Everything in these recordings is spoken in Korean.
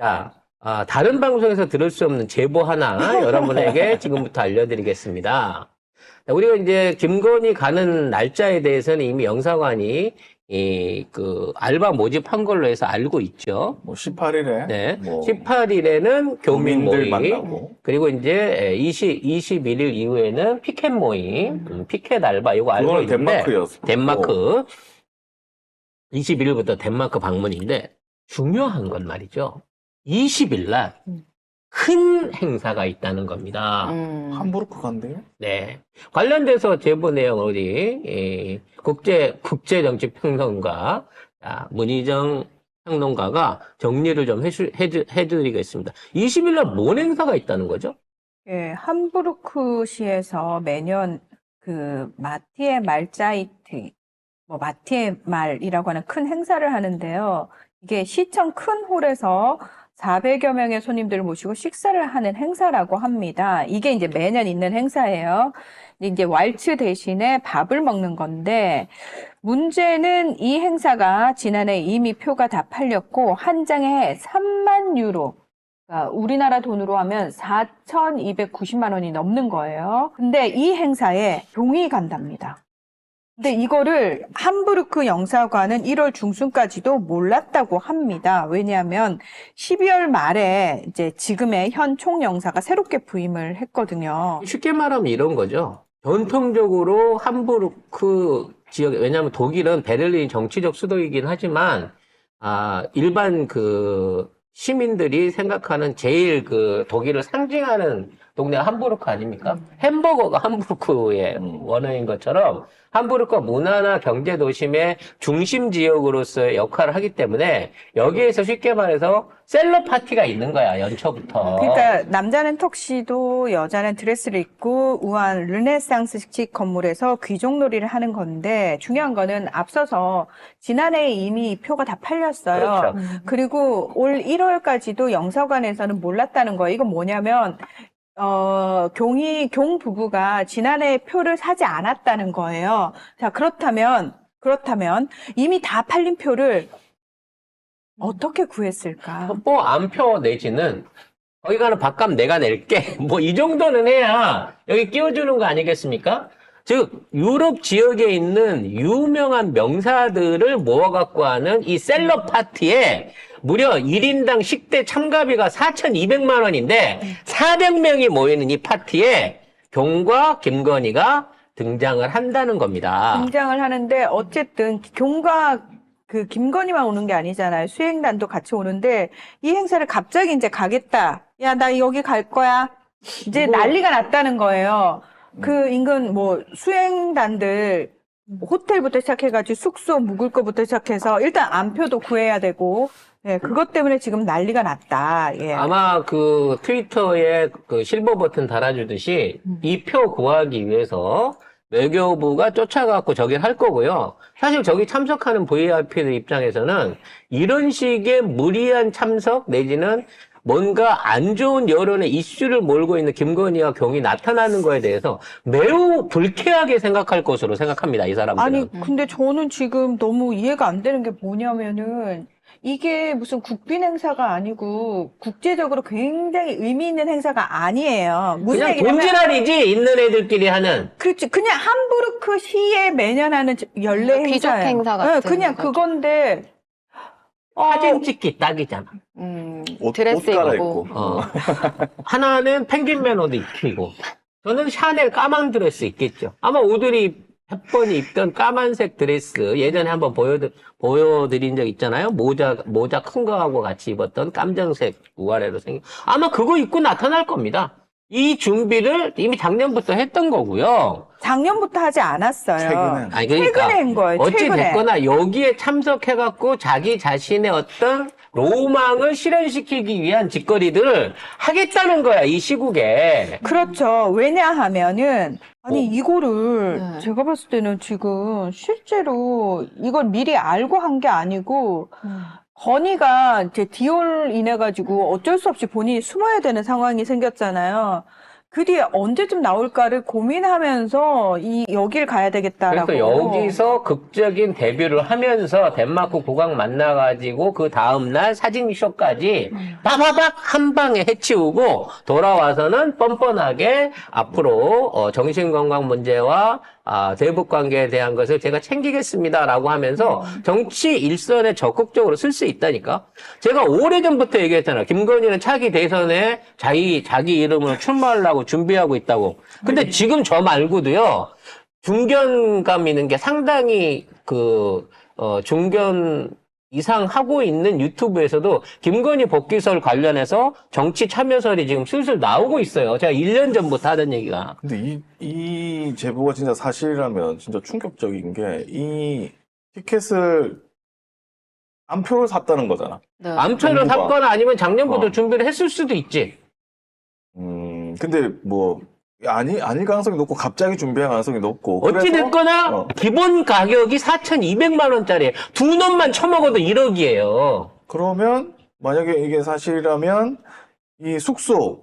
자, 아, 다른 방송에서 들을 수 없는 제보 하나 여러분에게 지금부터 알려드리겠습니다. 자, 우리가 이제 김건희 가는 날짜에 대해서는 이미 영사관이 이, 그, 알바 모집한 걸로 해서 알고 있죠. 뭐 18일에 네. 뭐 18일에는 교민 교민들 모임, 만나고 그리고 이제 20, 21일 이후에는 피켓 모임, 음, 피켓 알바, 이거 알고 그거는 있는데. 덴마크였어. 덴마크. 21일부터 덴마크 방문인데 중요한 건 말이죠. 20일 날 음. 큰 행사가 있다는 겁니다. 음. 함부르크 간대요? 네. 관련돼서 제보 내용 어디 이 국제 국제 정치 평론가 자, 문희정 평론가가 정리를 좀 해주, 해주, 해드리겠습니다. 20일 날 뭔 행사가 있다는 거죠? 예, 함부르크시에서 매년 그 마티에 말자이트, 뭐 마티에 말이라고 하는 큰 행사를 하는데요. 이게 시청 큰 홀에서 400여 명의 손님들을 모시고 식사를 하는 행사라고 합니다. 이게 이제 매년 있는 행사예요. 이제 왈츠 대신에 밥을 먹는 건데, 문제는 이 행사가 지난해 이미 표가 다 팔렸고, 한 장에 3만 유로, 그러니까 우리나라 돈으로 하면 4,290만 원이 넘는 거예요. 근데 이 행사에 종이 간답니다. 근데 이거를 함부르크 영사관은 1월 중순까지도 몰랐다고 합니다. 왜냐하면 12월 말에 이제 지금의 현 총영사가 새롭게 부임을 했거든요. 쉽게 말하면 이런 거죠. 전통적으로 함부르크 지역, 왜냐하면 독일은 베를린이 정치적 수도이긴 하지만, 아, 일반 그 시민들이 생각하는 제일 그 독일을 상징하는 동네가 함부르크 아닙니까? 햄버거가 함부르크의 음. 원어인 것처럼 함부르크가 문화나 경제 도심의 중심 지역으로서의 역할을 하기 때문에 여기에서 쉽게 말해서 셀러 파티가 있는 거야, 연초부터. 그러니까 남자는 턱시도, 여자는 드레스를 입고 우아한 르네상스식 건물에서 귀족놀이를 하는 건데 중요한 거는 앞서서 지난해에 이미 표가 다 팔렸어요. 그렇죠. 그리고 올 1월까지도 영사관에서는 몰랐다는 거예요. 이건 뭐냐면 어, 경이 경 부부가 지난해 표를 사지 않았다는 거예요. 자, 그렇다면 그렇다면 이미 다 팔린 표를 어떻게 구했을까? 뭐 안표 내지는 거기 가는 밥값 내가 낼게 뭐 이 정도는 해야 여기 끼워주는 거 아니겠습니까? 즉 유럽 지역에 있는 유명한 명사들을 모아 갖고 하는 이 셀럽 파티에 무려 1인당 식대 참가비가 4,200만 원인데 400명이 모이는 이 파티에 경과 김건희가 등장을 한다는 겁니다. 등장을 하는데 어쨌든 경과 그 김건희만 오는 게 아니잖아요. 수행단도 같이 오는데 이 행사를 갑자기 이제 가겠다. 야, 나 여기 갈 거야. 이제 뭐- 난리가 났다는 거예요. 그 인근 뭐 수행단들 호텔부터 시작해가지고 숙소 묵을 거부터 시작해서 일단 안표도 구해야 되고 예, 그것 때문에 지금 난리가 났다. 예. 아마 그 트위터에 그 실버 버튼 달아주듯이 이 표 구하기 위해서 외교부가 쫓아가고 저길 할 거고요. 사실 저기 참석하는 VIP들 입장에서는 이런 식의 무리한 참석 내지는 뭔가 안 좋은 여론의 이슈를 몰고 있는 김건희와 경이 나타나는 거에 대해서 매우 불쾌하게 생각할 것으로 생각합니다. 이 사람들은. 아니, 근데 저는 지금 너무 이해가 안 되는 게 뭐냐면은, 이게 무슨 국빈 행사가 아니고, 국제적으로 굉장히 의미 있는 행사가 아니에요. 무슨 그냥 얘기냐면, 돈지랄이지 있는 애들끼리 하는 그렇지. 그냥 함부르크 시에 매년 하는 연례 귀족 행사예요. 행사 같은 네, 그냥 거죠. 그건데, 어, 사진 찍기 딱이잖아. 음, 옷, 드레스 옷 입고. 갈아입고. 어. 하나는 펭귄 매너도 입히고, 저는 샤넬 까만 드레스 입겠죠. 아마 오드리 헵번이 입던 까만색 드레스 예전에 한번 보여드, 보여드린 적 있잖아요. 모자, 모자 큰 거하고 같이 입었던 깜정색 우아래로 생긴. 아마 그거 입고 나타날 겁니다. 이 준비를 이미 작년부터 했던 거고요. 작년부터 하지 않았어요. 최근에. 아니, 그러니까. 최근에 한 거예요. 어찌 최근에. 됐거나 여기에 참석해갖고 자기 자신의 어떤 로망을 실현시키기 위한 짓거리들을 하겠다는 거야, 이 시국에. 그렇죠. 왜냐하면은 아니 어. 이거를 네. 제가 봤을 때는 지금 실제로 이걸 미리 알고 한 게 아니고 음. 건이가 이제 디올 인해 가지고 어쩔 수 없이 본인이 숨어야 되는 상황이 생겼잖아요. 그 뒤에 언제쯤 나올까를 고민하면서 이 여길 가야 되겠다라고. 그래서 여기서 극적인 데뷔를 하면서 덴마크 국왕 만나가지고 그 다음날 사진쇼까지 빠바박 한 방에 해치우고 돌아와서는 뻔뻔하게 앞으로 어, 정신건강 문제와 아, 대북 관계에 대한 것을 제가 챙기겠습니다라고 하면서 정치 일선에 적극적으로 쓸 수 있다니까. 제가 오래전부터 얘기했잖아요. 김건희는 차기 대선에 자기 자기 이름으로 출마하려고 준비하고 있다고. 근데 지금 저 말고도요. 중견감 있는 게 상당히 그, 어, 중견 이상 하고 있는 유튜브에서도 김건희 복귀설 관련해서 정치 참여설이 지금 슬슬 나오고 있어요. 제가 1년 전부터 하던 얘기가. 근데 이, 이 제보가 진짜 사실이라면 진짜 충격적인 게 이 티켓을 암표를 샀다는 거잖아. 네. 암초를 정부가. 샀거나 아니면 작년부터 어. 준비를 했을 수도 있지. 음, 근데 뭐, 아니, 아닐 가능성이 높고 갑자기 준비할 가능성이 높고. 그래서- 어찌됐거나 어. 기본 가격이 4,200만 원짜리 두 놈만 처먹어도 1억이에요. 그러면 만약에 이게 사실이라면 이 숙소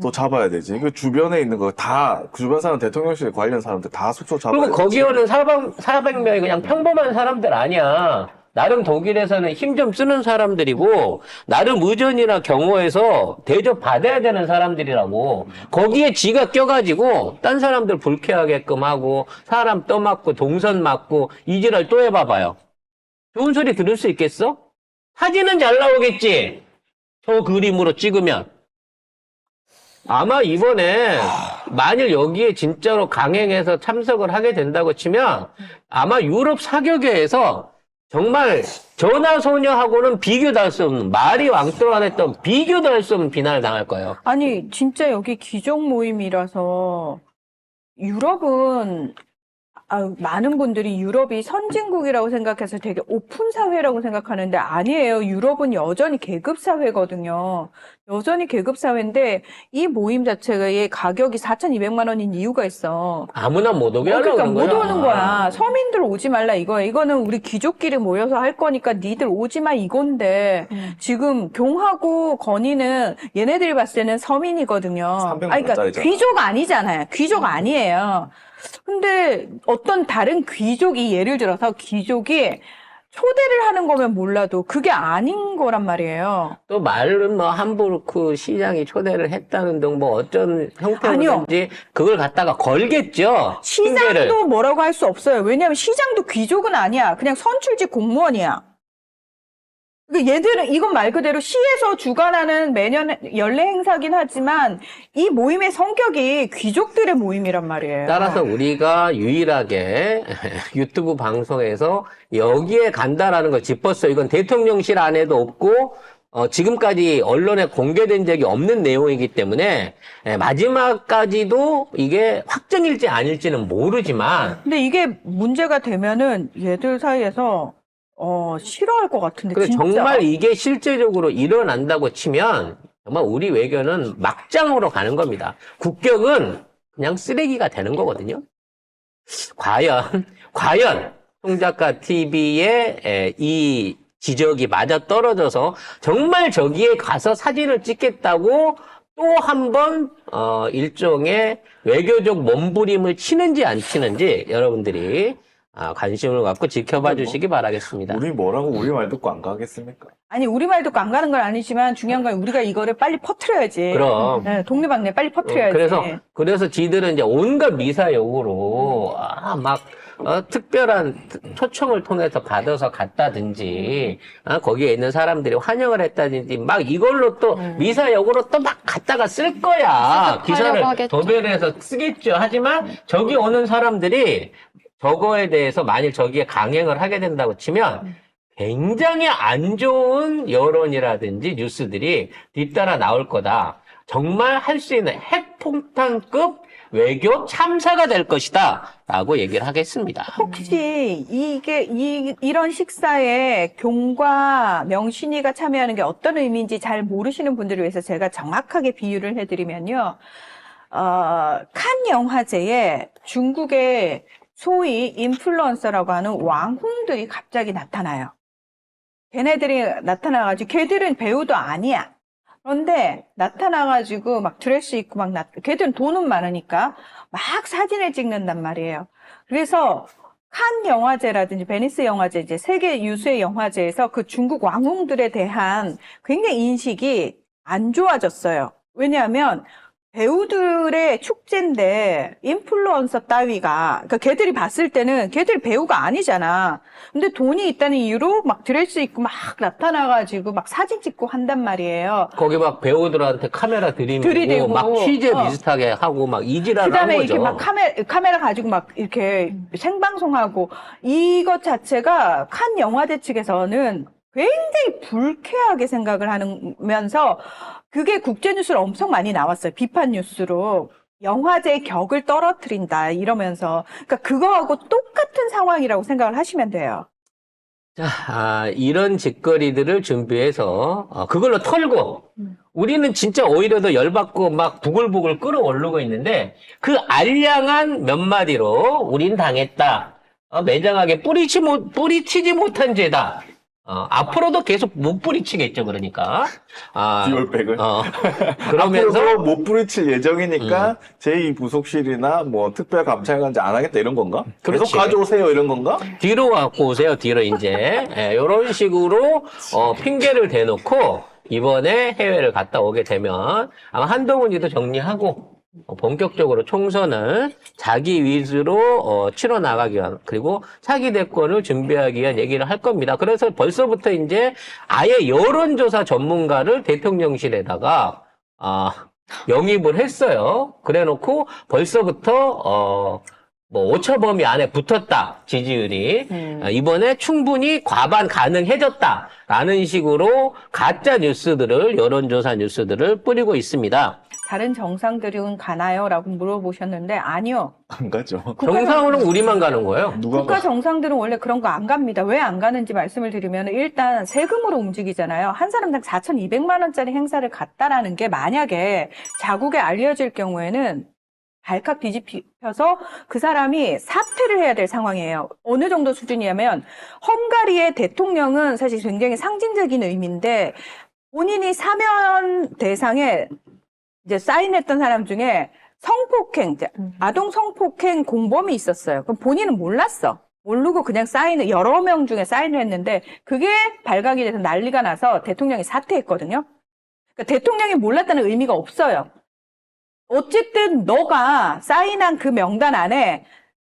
또 잡아야 되지. 그 주변에 있는 거 다, 그 주변 사람 대통령실 관련 사람들 다 숙소 잡아야 그리고 되지. 거기 오는 400, 400명이 그냥 평범한 사람들 아니야. 나름 독일에서는 힘 좀 쓰는 사람들이고, 나름 의전이나 경호에서 대접 받아야 되는 사람들이라고. 거기에 지가 껴가지고, 딴 사람들 불쾌하게끔 하고, 사람 떠맞고, 동선 맞고, 이지랄 또 해봐봐요. 좋은 소리 들을 수 있겠어? 사진은 잘 나오겠지? 저 그림으로 찍으면. 아마 이번에 만일 여기에 진짜로 강행해서 참석을 하게 된다고 치면 아마 유럽 사격회에서 정말 전화소녀하고는 비교도 할 수 없는 말이 왕또안했던 비교도 할 수 없는 비난을 당할 거예요. 아니, 진짜 여기 귀족 모임이라서 유럽은 아, 많은 분들이 유럽이 선진국이라고 생각해서 되게 오픈 사회라고 생각하는데 아니에요. 유럽은 여전히 계급 사회거든요. 여전히 계급 사회인데 이 모임 자체의 가격이 4,200만 원인 이유가 있어. 아무나 못 오게 어, 하려고 그러니까 못 거야. 오는 거야. 서민들 오지 말라 이거야. 이거는 우리 귀족끼리 모여서 할 거니까 니들 오지 마 이건데 지금 경하고 건희는 얘네들이 봤을 때는 서민이거든요. 300만 아니, 그러니까 원짜리잖아. 귀족 아니잖아요. 귀족 아니에요. 근데 어떤 다른 귀족이 예를 들어서 귀족이 초대를 하는 거면 몰라도 그게 아닌 거란 말이에요. 또 말은 뭐 함부르크 시장이 초대를 했다는 등 뭐 어쩐 형태로든지 그걸 갖다가 걸겠죠. 핑계를. 시장도 뭐라고 할 수 없어요. 왜냐하면 시장도 귀족은 아니야. 그냥 선출직 공무원이야. 그러니까 얘들은 이건 말 그대로 시에서 주관하는 매년 연례 행사긴 하지만 이 모임의 성격이 귀족들의 모임이란 말이에요. 따라서 우리가 유일하게 유튜브 방송에서 여기에 간다라는 걸 짚었어요. 이건 대통령실 안에도 없고 어, 지금까지 언론에 공개된 적이 없는 내용이기 때문에 예, 마지막까지도 이게 확정일지 아닐지는 모르지만 근데 이게 문제가 되면은 얘들 사이에서 어 싫어할 것 같은데 그래 진짜. 정말 이게 실제적으로 일어난다고 치면 정말 우리 외교는 막장으로 가는 겁니다. 국격은 그냥 쓰레기가 되는 거거든요. 과연 과연 송작가 TV의 이 지적이 맞아 떨어져서 정말 저기에 가서 사진을 찍겠다고 또 한번 어, 일종의 외교적 몸부림을 치는지 안 치는지 여러분들이 아, 관심을 갖고 지켜봐 주시기 바라겠습니다. 우리 뭐라고 우리 말 듣고 안 가겠습니까? 아니 우리 말 듣고 안 가는 건 아니지만 중요한 건 우리가 이거를 빨리 퍼트려야지. 그럼. 네, 동네방네 빨리 퍼트려야지. 어, 그래서 그래서 지들은 이제 온갖 미사역으로 아 막 어, 특별한 초청을 통해서 받아서 갔다든지 아, 거기에 있는 사람들이 환영을 했다든지 막 이걸로 또 미사역으로 또막 갖다가 쓸 거야 기사를 하겠죠. 도배해서 쓰겠죠 하지만 저기 오는 사람들이 저거에 대해서 만일 저기에 강행을 하게 된다고 치면 굉장히 안 좋은 여론이라든지 뉴스들이 뒤따라 나올 거다. 정말 할 수 있는 핵폭탄급 외교 참사가 될 것이다. 라고 얘기를 하겠습니다. 혹시 이게 이 이런 식사에 경과 명신이가 참여하는 게 어떤 의미인지 잘 모르시는 분들을 위해서 제가 정확하게 비유를 해드리면요. 어, 칸 영화제에 중국의 소위 인플루언서라고 하는 왕홍들이 갑자기 나타나요. 걔네들이 나타나가지고 걔들은 배우도 아니야. 그런데 나타나가지고 막 드레스 입고 막 나, 걔들은 돈은 많으니까 막 사진을 찍는단 말이에요. 그래서 칸 영화제라든지 베니스 영화제 이제 세계 유수의 영화제에서 그 중국 왕궁들에 대한 굉장히 인식이 안 좋아졌어요. 왜냐하면 배우들의 축제인데 인플루언서 따위가 그러니까 걔들이 봤을 때는 걔들이 배우가 아니잖아. 근데 돈이 있다는 이유로 막 드레스 입고 막 나타나가지고 막 사진 찍고 한단 말이에요. 거기 막 배우들한테 카메라 들이밀고 들이대고, 막 취재 어. 비슷하게 하고 막 이지랄을 한 그다음에 거죠. 이렇게 막 카메라, 카메라 가지고 막 이렇게 생방송하고 이것 자체가 칸 영화제 측에서는 굉장히 불쾌하게 생각을 하면서 그게 국제 뉴스로 엄청 많이 나왔어요. 비판 뉴스로. 영화제의 격을 떨어뜨린다 이러면서 그러니까 그거하고 똑같은 상황이라고 생각을 하시면 돼요. 자, 아, 이런 짓거리들을 준비해서 어, 그걸로 털고 우리는 진짜 오히려 더 열받고 막 부글부글 끓어오르고 있는데 그 알량한 몇 마디로 우린 당했다. 어, 매장하게 뿌리치 못, 뿌리치지 못한 죄다. 어, 앞으로도 계속 못 뿌리치겠죠, 그러니까. 아, 듀얼백을. 어, 그러면서 앞으로 못 부딪힐 예정이니까 음. 제2부속실이나 뭐 특별감찰관제 안 하겠다 이런 건가? 그렇지. 계속 가져오세요 이런 건가? 뒤로 갖고 오세요, 뒤로 이제. 예, 이런 식으로, 어, 핑계를 대놓고, 이번에 해외를 갔다 오게 되면, 아마 한동훈이도 정리하고, 어, 본격적으로 총선을 자기 위주로, 어, 치러 나가기 위한, 그리고 차기 대권을 준비하기 위한 얘기를 할 겁니다. 그래서 벌써부터 이제 아예 여론조사 전문가를 대통령실에다가, 아, 영입을 했어요. 그래 놓고 벌써부터, 어, 뭐 오차 범위 안에 붙었다 지지율이 음. 아, 이번에 충분히 과반 가능해졌다라는 식으로 가짜 뉴스들을 여론조사 뉴스들을 뿌리고 있습니다. 다른 정상들은 가나요? 라고 물어보셨는데 아니요. 안 가죠. 정상으로는 우리만 가는 거예요. 누가 국가 가? 정상들은 원래 그런 거 안 갑니다. 왜 안 가는지 말씀을 드리면 일단 세금으로 움직이잖아요. 한 사람당 4,200만 원짜리 행사를 갔다라는 게 만약에 자국에 알려질 경우에는 발칵 뒤집혀서 그 사람이 사퇴를 해야 될 상황이에요. 어느 정도 수준이냐면 헝가리의 대통령은 사실 굉장히 상징적인 의미인데 본인이 사면 대상에 이제 사인했던 사람 중에 성폭행, 이제 아동 성폭행 공범이 있었어요. 그럼 본인은 몰랐어. 모르고 그냥 사인을 여러 명 중에 사인을 했는데 그게 발각이 돼서 난리가 나서 대통령이 사퇴했거든요. 그러니까 대통령이 몰랐다는 의미가 없어요. 어쨌든 너가 사인한 그 명단 안에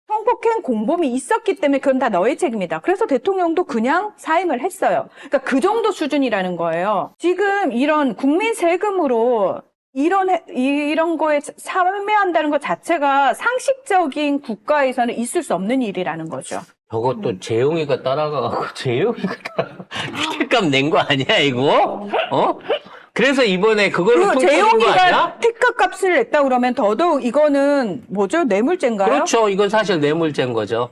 성폭행 공범이 있었기 때문에 그건 다 너의 책임이다. 그래서 대통령도 그냥 사임을 했어요. 그러니까 그 정도 수준이라는 거예요. 지금 이런 국민 세금으로 이런 해- 이런 거에 참여한다는 것 자체가 상식적인 국가에서는 있을 수 없는 일이라는 거죠. 저것도 재용이가 따라가고 재용이가 따라가 티켓값 낸 거 아니야 이거? 어? 그래서 이번에 그걸로 그 통과된 거 아니야? 재용이가 티켓 값을 냈다 그러면 더더욱 이거는 뭐죠? 뇌물죄인가요? 그렇죠. 이건 사실 뇌물죄인 거죠.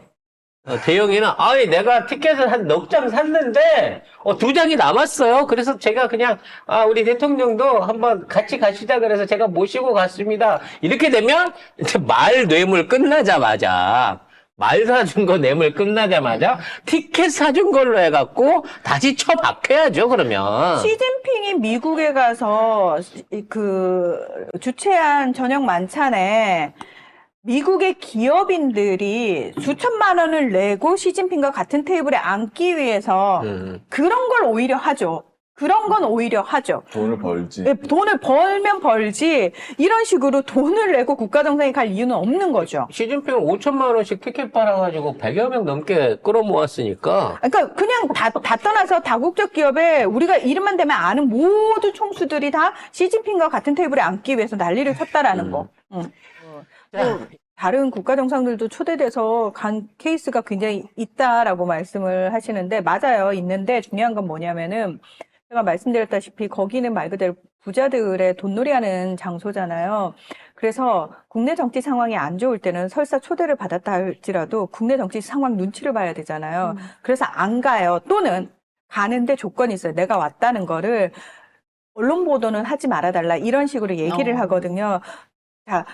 어, 대영이는 아이 내가 티켓을 한 넉 장 샀는데 어, 두 장이 남았어요. 그래서 제가 그냥 아 우리 대통령도 한번 같이 가시자 그래서 제가 모시고 갔습니다. 이렇게 되면 이제 말 뇌물 끝나자마자 말 사준 거 뇌물 끝나자마자 티켓 사준 걸로 해갖고 다시 처박혀야죠. 그러면 시진핑이 미국에 가서 그 주최한 저녁 만찬에 미국의 기업인들이 수천만 원을 내고 시진핑과 같은 테이블에 앉기 위해서 음. 그런 걸 오히려 하죠. 그런 건 오히려 하죠. 돈을 벌지. 예, 돈을 벌면 벌지 이런 식으로 돈을 내고 국가 정상이 갈 이유는 없는 거죠. 시진핑은 5천만 원씩 티켓 팔아가지고 100여 명 넘게 끌어모았으니까 그러니까 그냥 다, 다 떠나서 다국적 기업에 우리가 이름만 대면 아는 모든 총수들이 다 시진핑과 같은 테이블에 앉기 위해서 난리를 쳤다라는 거. 응. 자, 다른 국가 정상들도 초대돼서 간 케이스가 굉장히 있다라고 말씀을 하시는데 맞아요. 있는데 중요한 건 뭐냐면은 제가 말씀드렸다시피 거기는 말 그대로 부자들의 돈놀이하는 장소잖아요. 그래서 국내 정치 상황이 안 좋을 때는 설사 초대를 받았다 할지라도 국내 정치 상황 눈치를 봐야 되잖아요. 그래서 안 가요. 또는 가는데 조건이 있어요. 내가 왔다는 거를 언론 보도는 하지 말아달라 이런 식으로 얘기를 어. 하거든요. 자,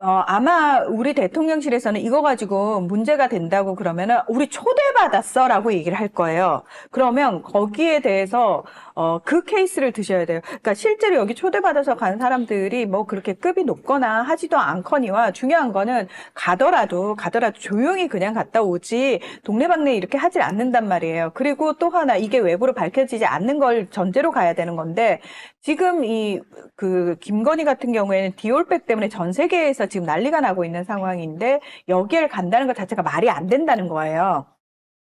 어, 아마 우리 대통령실에서는 이거 가지고 문제가 된다고 그러면은 우리 초대받았어라고 얘기를 할 거예요. 그러면 거기에 대해서 어, 그 케이스를 드셔야 돼요. 그러니까 실제로 여기 초대받아서 간 사람들이 뭐 그렇게 급이 높거나 하지도 않거니와 중요한 거는 가더라도 가더라도 조용히 그냥 갔다 오지 동네방네 이렇게 하질 않는단 말이에요. 그리고 또 하나 이게 외부로 밝혀지지 않는 걸 전제로 가야 되는 건데 지금 이 그 김건희 같은 경우에는 디올백 때문에 전 세계에서 지금 난리가 나고 있는 상황인데 여기를 간다는 것 자체가 말이 안 된다는 거예요.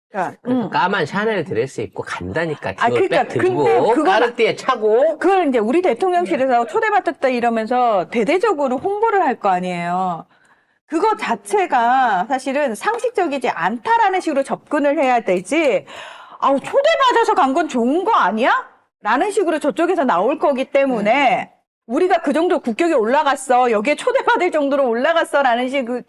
그러니까 음. 까만 샤넬 드레스 입고 간다니까. 아, 그러니까 들고 까르띠에 차고 그걸 이제 우리 대통령실에서 초대받았다 이러면서 대대적으로 홍보를 할 거 아니에요. 그거 자체가 사실은 상식적이지 않다라는 식으로 접근을 해야 되지. 아우, 초대받아서 간 건 좋은 거 아니야? 라는 식으로 저쪽에서 나올 거기 때문에 우리가 그 정도 국격이 올라갔어. 여기에 초대받을 정도로 올라갔어. 라는 식의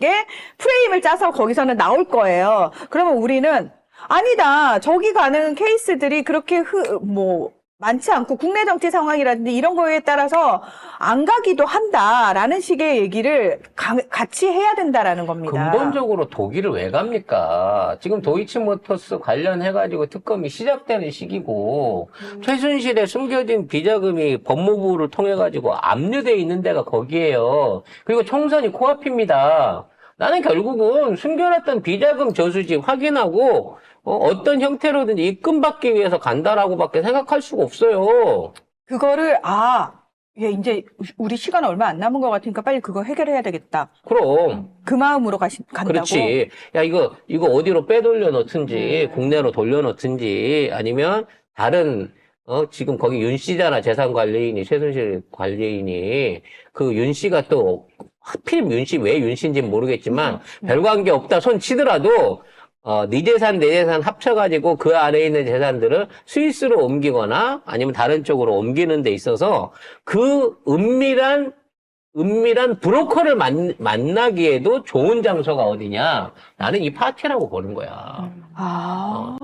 프레임을 짜서 거기서는 나올 거예요. 그러면 우리는 아니다. 저기 가는 케이스들이 그렇게 흐, 뭐, 많지 않고 국내 정치 상황이라든지 이런 거에 따라서 안 가기도 한다라는 식의 얘기를 가- 같이 해야 된다라는 겁니다. 근본적으로 독일을 왜 갑니까? 지금 도이치모터스 관련해가지고 특검이 시작되는 시기고, 최순실의 숨겨진 비자금이 법무부를 통해가지고 압류돼 있는 데가 거기에요. 그리고 총선이 코앞입니다. 나는 결국은 숨겨놨던 비자금 저수지 확인하고, 어, 떤 형태로든 지 입금받기 위해서 간다라고밖에 생각할 수가 없어요. 그거를 아, 예, 이제 우리 시간 얼마 안 남은 것 같으니까 빨리 그거 해결해야 되겠다. 그럼. 그 마음으로 가시, 간다고. 그렇지. 야, 이거, 이거 어디로 빼돌려 놓든지, 국내로 돌려 놓든지, 아니면 다른, 어, 지금 거기 윤 씨잖아. 재산 관리인이, 최순실 관리인이. 그 윤 씨가 또, 하필 윤 씨, 왜 윤 씨인지는 모르겠지만, 별 관계 없다 손 치더라도, 어, 네 재산, 내 재산 합쳐가지고 그 안에 있는 재산들을 스위스로 옮기거나 아니면 다른 쪽으로 옮기는 데 있어서 그 은밀한 은밀한 브로커를 만, 만나기에도 좋은 장소가 어디냐? 나는 이 파티라고 보는 거야. 아,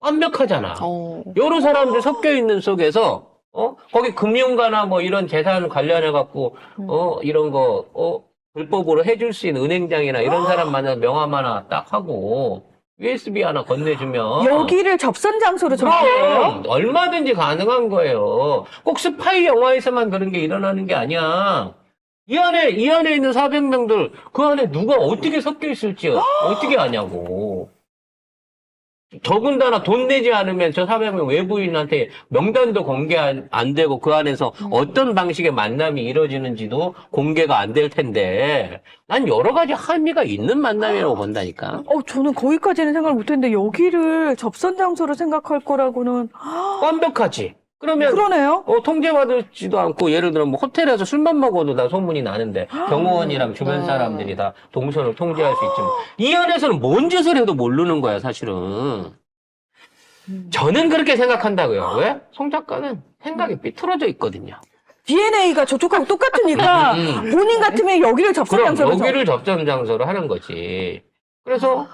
완벽하잖아. 어. 여러 사람들 섞여 있는 속에서, 어? 거기 금융가나 뭐 이런 재산 관련해 갖고, 어, 이런 거, 어, 불법으로 해줄 수 있는 은행장이나 이런 사람 만나서 명함 하나 딱 하고, USB 하나 건네주면. 여기를 접선 장소로 정해요. 그럼 얼마든지 가능한 거예요. 꼭 스파이 영화에서만 그런 게 일어나는 게 아니야. 이 안에 이 안에 있는 400명들 그 안에 누가 어떻게 섞여 있을지 어떻게 아냐고. 더군다나 돈 내지 않으면 저 400명 외부인한테 명단도 공개 안, 안 되고 그 안에서 어떤 방식의 만남이 이루어지는지도 공개가 안 될 텐데 난 여러 가지 함의가 있는 만남이라고 본다니까. 어, 저는 거기까지는 생각을 못했는데 여기를 접선 장소로 생각할 거라고는 완벽하지. 그러면 그러네요. 어, 통제받지도 않고, 예를 들어, 뭐, 호텔에서 술만 먹어도 다 소문이 나는데, 경호원이랑 주변 네. 사람들이 다 동선을 통제할 수 있지만, 이 안에서는 뭔 짓을 해도 모르는 거야, 사실은. 저는 그렇게 생각한다고요. 왜? 송 작가는 생각이 삐뚤어져 있거든요. DNA가 저쪽하고 똑같으니까 음. 본인 같으면 여기를 접선 그럼 장소로 정- 여기를 접점 장소로 하는 거지. 그래서,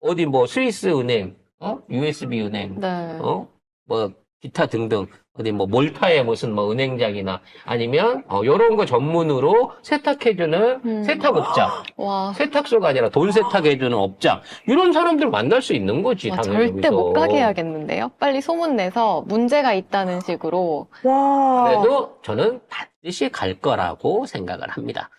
어디 뭐, 스위스 은행, 어? USB 은행, 네. 어? 뭐 기타 등등 어디 뭐 몰타의 무슨 뭐 은행장이나 아니면 어 요런 거 전문으로 세탁해주는 음. 세탁업장 와, 세탁소가 아니라 돈 세탁해주는 업장 이런 사람들 만날 수 있는 거지 와, 당연히 절대 여기서. 못 가게 해야겠는데요? 빨리 소문 내서 문제가 있다는 식으로. 와. 그래도 저는 반드시 갈 거라고 생각을 합니다